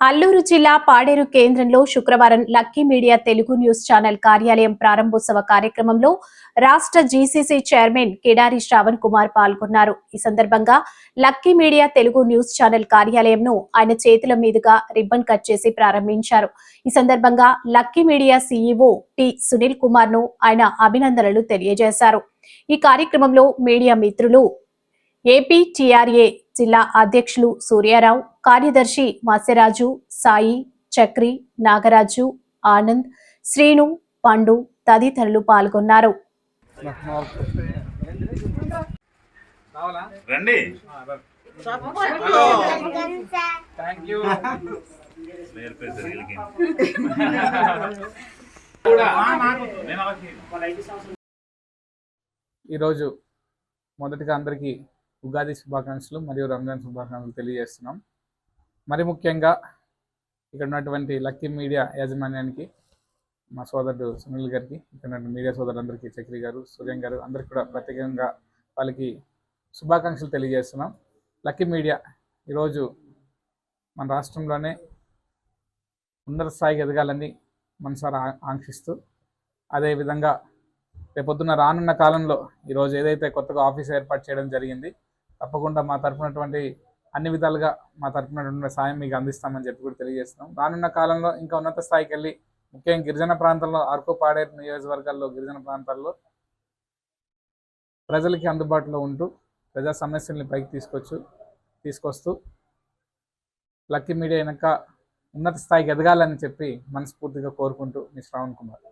అల్లూరు జిల్లా పాడేరు కేంద్రంలో శుక్రవారం Lucky Media Telugu news channel కార్యాలయం ప్రారంభోత్సవ కార్యక్రమంలో రాష్ట్ర జీసీసీ చైర్మన్ కిడారి శ్రావణ్ కుమార్ పాల్గొన్నారు. ఈ సందర్భంగా Lucky Media Telugu news channel కార్యాలయంను ఆయన చేతుల మీదుగా రిబ్బన్ కట్ చేసి ప్రారంభించారు. ఈ సందర్భంగా Lucky Media CEO T Sunil కుమార్ను ఆయన అభినందనలు తెలియజేశారు. ఈ కార్యక్రమంలో మీడియా మిత్రులు ఏపీ టిఆర్ఏ జిల్లా అధ్యక్షులు సూర్యారావు కార్యదర్శి మాస్యరాజు సాయి చక్రి నాగరాజు ఆనంద్ శ్రీను పండు తదితరులు పాల్గొన్నారు రండి. ఈరోజు మొదటిగా అందరికీ ఉగాది శుభాకాంక్షలు మరియు రంజాన్ శుభాకాంక్షలు తెలియజేస్తున్నాం. మరి ముఖ్యంగా ఇక్కడ ఉన్నటువంటి లక్కీ మీడియా యాజమాన్యానికి మా సోదరుడు సునీల్ గారికి ఇక్కడ ఉన్న మీడియా సోదరులందరికీ చక్రి గారు సూర్యం గారు అందరికీ కూడా ప్రత్యేకంగా వాళ్ళకి శుభాకాంక్షలు తెలియజేస్తున్నాం. లక్కీ మీడియా ఈరోజు మన రాష్ట్రంలోనే ఉన్నత స్థాయికి ఎదగాలని మనసారా ఆంక్షిస్తూ అదేవిధంగా రేపొద్దున రానున్న కాలంలో ఈరోజు ఏదైతే కొత్తగా ఆఫీస్ ఏర్పాటు చేయడం జరిగింది తప్పకుండా మా తరపునటువంటి అన్ని విధాలుగా మా తరపునటువంటి సాయం మీకు అందిస్తామని చెప్పి కూడా తెలియజేస్తున్నాం. రానున్న కాలంలో ఇంకా ఉన్నత స్థాయికి వెళ్ళి ముఖ్యంగా గిరిజన ప్రాంతాల్లో అరకు పాడేరు నియోజకవర్గాల్లో గిరిజన ప్రాంతాల్లో ప్రజలకి అందుబాటులో ఉంటూ ప్రజా సమస్యల్ని పైకి తీసుకొచ్చు తీసుకొస్తూ లక్కీ మీడియా వెనక ఉన్నత స్థాయికి ఎదగాలని చెప్పి మనస్ఫూర్తిగా కోరుకుంటూ మీ శ్రావణ్ కుమార్.